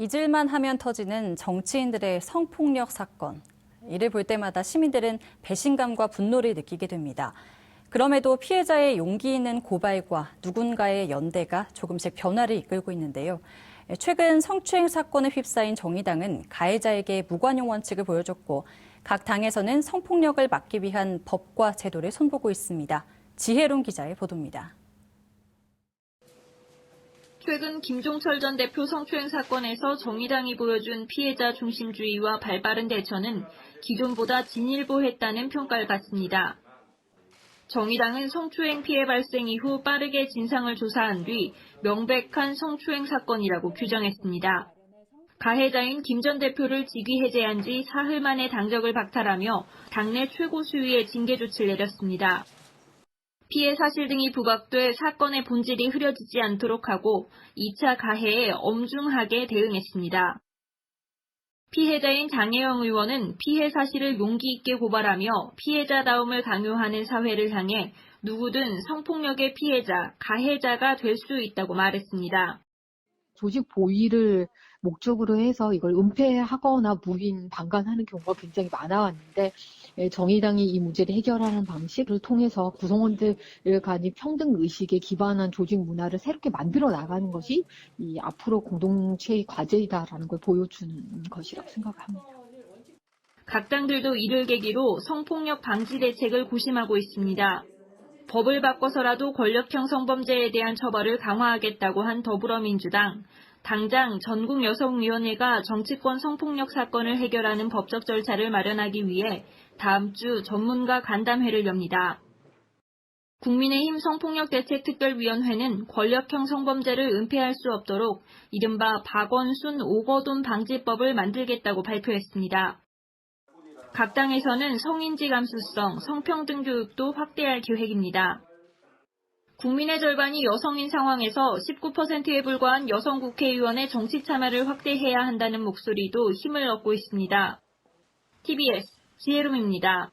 잊을만 하면 터지는 정치인들의 성폭력 사건. 이를 볼 때마다 시민들은 배신감과 분노를 느끼게 됩니다. 그럼에도 피해자의 용기 있는 고발과 누군가의 연대가 조금씩 변화를 이끌고 있는데요. 최근 성추행 사건에 휩싸인 정의당은 가해자에게 무관용 원칙을 보여줬고 각 당에서는 성폭력을 막기 위한 법과 제도를 손보고 있습니다. 지혜론 기자의 보도입니다. 최근 김종철 전 대표 성추행 사건에서 정의당이 보여준 피해자 중심주의와 발빠른 대처는 기존보다 진일보했다는 평가를 받습니다. 정의당은 성추행 피해 발생 이후 빠르게 진상을 조사한 뒤 명백한 성추행 사건이라고 규정했습니다. 가해자인 김 전 대표를 직위 해제한 지 사흘 만에 당적을 박탈하며 당내 최고 수위의 징계 조치를 내렸습니다. 피해 사실 등이 부각돼 사건의 본질이 흐려지지 않도록 하고 2차 가해에 엄중하게 대응했습니다. 피해자인 장혜영 의원은 피해 사실을 용기 있게 고발하며 피해자다움을 강요하는 사회를 향해 누구든 성폭력의 피해자, 가해자가 될 수 있다고 말했습니다. 조직 보위를 목적으로 해서 이걸 은폐하거나 무인 방관하는 경우가 굉장히 많아왔는데 예, 정의당이 이 문제를 해결하는 방식을 통해서 구성원들 간의 평등 의식에 기반한 조직 문화를 새롭게 만들어 나가는 것이 이 앞으로 공동체의 과제이다라는 걸 보여주는 것이라고 생각합니다. 각 당들도 이를 계기로 성폭력 방지 대책을 고심하고 있습니다. 법을 바꿔서라도 권력형 성범죄에 대한 처벌을 강화하겠다고 한 더불어민주당, 당장 전국 여성위원회가 정치권 성폭력 사건을 해결하는 법적 절차를 마련하기 위해 다음 주 전문가 간담회를 엽니다. 국민의힘 성폭력대책특별위원회는 권력형 성범죄를 은폐할 수 없도록 이른바 박원순 오거돈 방지법을 만들겠다고 발표했습니다. 각 당에서는 성인지 감수성, 성평등 교육도 확대할 계획입니다. 국민의 절반이 여성인 상황에서 19%에 불과한 여성 국회의원의 정치 참여를 확대해야 한다는 목소리도 힘을 얻고 있습니다. TBS 지혜롬입니다.